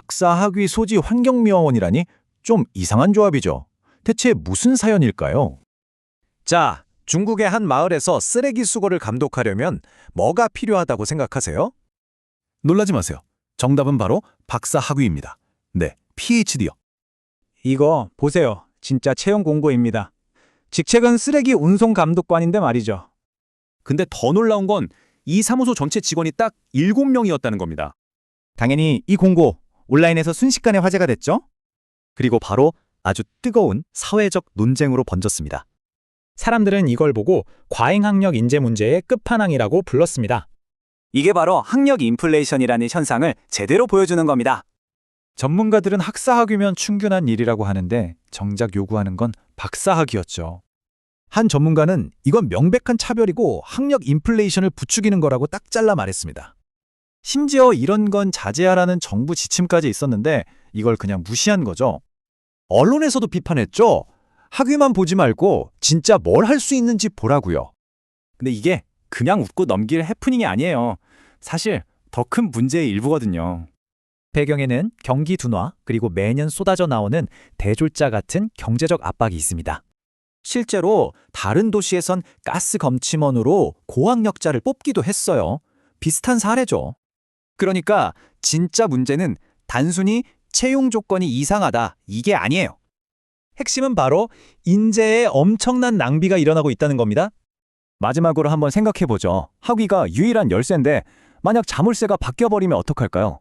박사학위 소지 환경미화원이라니 좀 이상한 조합이죠. 대체 무슨 사연일까요? 자, 중국의 한 마을에서 쓰레기 수거를 감독하려면 뭐가 필요하다고 생각하세요? 놀라지 마세요. 정답은 바로 박사학위입니다. 네, PhD요. 이거 보세요. 진짜 채용 공고입니다. 직책은 쓰레기 운송 감독관인데 말이죠. 근데 더 놀라운 건 이 사무소 전체 직원이 딱 7명이었다는 겁니다. 당연히 이 공고 온라인에서 순식간에 화제가 됐죠? 그리고 바로 아주 뜨거운 사회적 논쟁으로 번졌습니다. 사람들은 이걸 보고 과잉학력 인재 문제의 끝판왕이라고 불렀습니다. 이게 바로 학력 인플레이션이라는 현상을 제대로 보여주는 겁니다. 전문가들은 학사학위면 충분한 일이라고 하는데 정작 요구하는 건 박사학위였죠. 한 전문가는 이건 명백한 차별이고 학력 인플레이션을 부추기는 거라고 딱 잘라 말했습니다. 심지어 이런 건 자제하라는 정부 지침까지 있었는데 이걸 그냥 무시한 거죠. 언론에서도 비판했죠. 학위만 보지 말고 진짜 뭘 할 수 있는지 보라고요. 근데 이게 그냥 웃고 넘길 해프닝이 아니에요. 사실 더 큰 문제의 일부거든요. 배경에는 경기 둔화 그리고 매년 쏟아져 나오는 대졸자 같은 경제적 압박이 있습니다. 실제로 다른 도시에선 가스 검침원으로 고학력자를 뽑기도 했어요. 비슷한 사례죠. 그러니까 진짜 문제는 단순히 채용 조건이 이상하다 이게 아니에요. 핵심은 바로 인재의 엄청난 낭비가 일어나고 있다는 겁니다. 마지막으로 한번 생각해보죠. 학위가 유일한 열쇠인데 만약 자물쇠가 바뀌어버리면 어떡할까요?